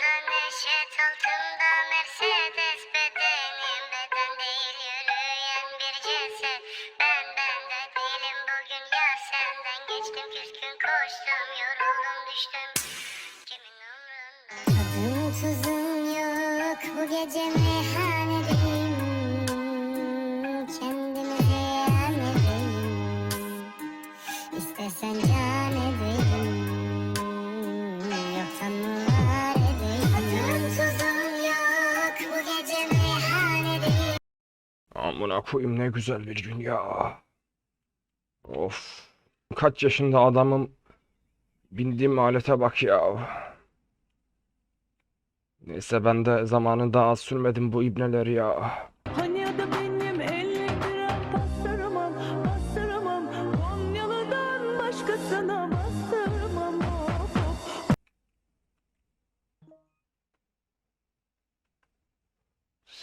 da neşet altında Mercedes bedenim. Beden değil yürüyen bir ceset. Ben ben de değilim bugün ya senden. Geçtim küskün koştum yoruldum düştüm. Kimin umrunda? Tadım tuzum yok bu gece meyhanedeyim Amına koyayım ne güzel bir gün ya. Of. Kaç yaşında adamım. Bindiğim alete bak ya. Neyse ben de zamanında az sürmedim bu ibneleri ya. Hani ya da benim 50 gram bastıramam, bastıramam Konyalı'dan başkasına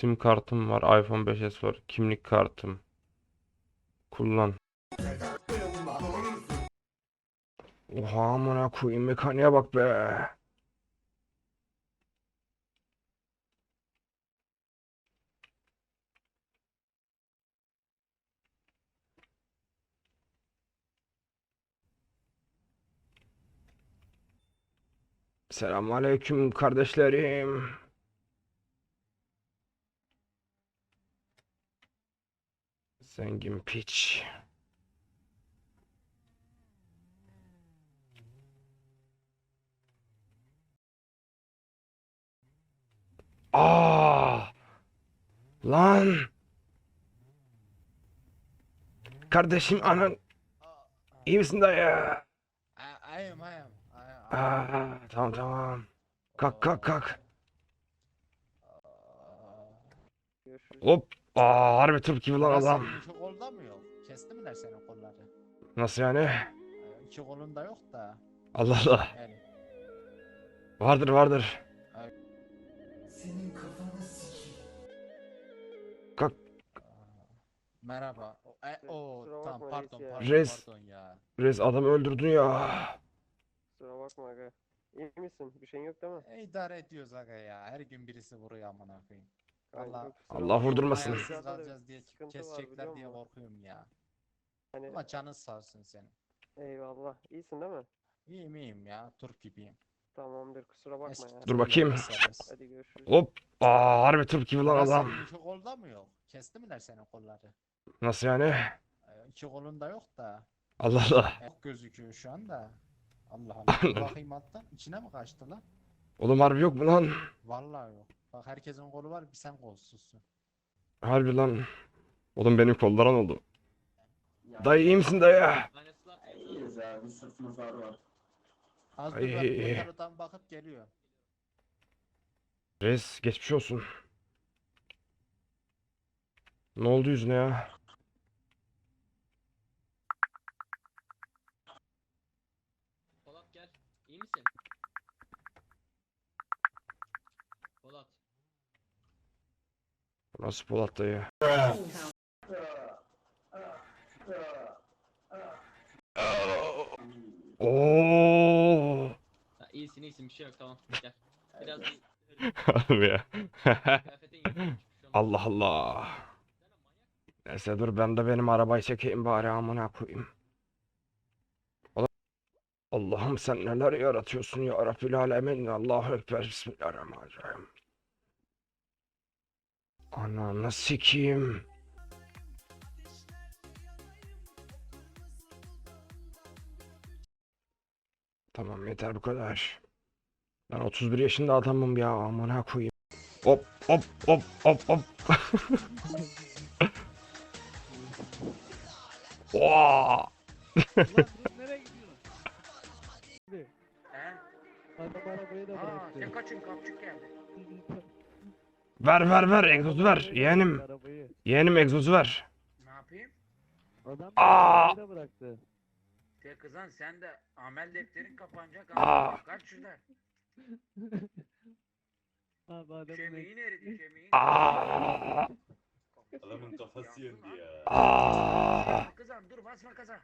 Sim kartım var, iPhone 5s var, kimlik kartım. Kullan. Oha amına koyayım mekaniğe bak be. Selamünaleyküm kardeşlerim. Zengin piç. Aa! Lan! Kardeşim anan iyi misin dayı? I, I am, I am. I, I, Aa, tamam tamam. Kalk kalk kalk. Hop. Aa, harbi Türk gibi lan Nasıl, adam. İki kolda mı yok? Kesti miler senin kolları? Nasıl yani? Ee, İki kolunda yok da. Allah Allah. Yani. Vardır vardır. Merhaba. O, e, o Kusura tamam bakma pardon reis ya. pardon Reis. pardon ya. Reis adamı öldürdün ya. Kusura bakma aga. İyi misin? Bir şeyin yok değil mi? E, idare ediyoruz aga ya. Her gün birisi vuruyor amına koyayım. Vallahi- Allah vurdurmasın. Da kalacağız diye sıkıntı var, kesecekler diye musun? korkuyorum ya. Hani Ama canın sağ olsun senin. eyvallah. İyisin değil mi? İyiyim iyiyim ya. Turp gibiyim. Tamamdır. Kusura bakma Eski ya. Dur bakayım. Hadi görüşürüz. Hop. Aa, harbi Türk gibi lan adam. İki kolda mı yok? Kesti miler senin kolları? Nasıl yani? Ee, İki kolunda yok da. Allah Allah. Yok gözüküyor şu anda. Allah Allah. Bakayım hatta. İçine mi kaçtı lan? Oğlum harbi yok mu lan? Vallahi yok. Bak herkesin kolu var bir sen kolsuzsun. Harbi lan. Oğlum benim kollarım oldu. Dayı iyi misin dayı? İyiyiz abi sırtımızlar var. Az dur Ay. ben bir haritadan bakıp geliyor. Reis geçmiş olsun. Ne oldu yüzüne ya? Polat gel. İyi misin? Polat. Nasıl Polat dayı? Oo. Ha, iyisin iyisin bir şey yok tamam gel. Biraz bir Harbi ya. kıyafetin yırtılmış, bir şey. Allah Allah. Neyse dur ben de benim arabayı çekeyim bari amına koyayım. Allah'ım sen neler yaratıyorsun ya Rabbil Alemin. Allahu Ekber. Bismillahirrahmanirrahim. Ananı sikeyim. Tamam yeter bu kadar. Ben 31 yaşında adamım ya amına koyayım. Hop hop hop hop hop. Oha! Nereye gidiyorsun? Adam arabayı da bıraktı. sen kaçın kapçık geldi. Ver ver ver egzozu ver yeğenim. Arabayı. Yeğenim egzozu ver. Ne yapayım? Adam Aa! arabayı da bıraktı. Te kızan sen de amel defterin kapanacak. Aa! Aa. Kaç şuradan. Abi adamın Kemiğin eridi kemiğin. Aa! Adamın kafası yendi ya. Aa! Kızan dur basma kaza.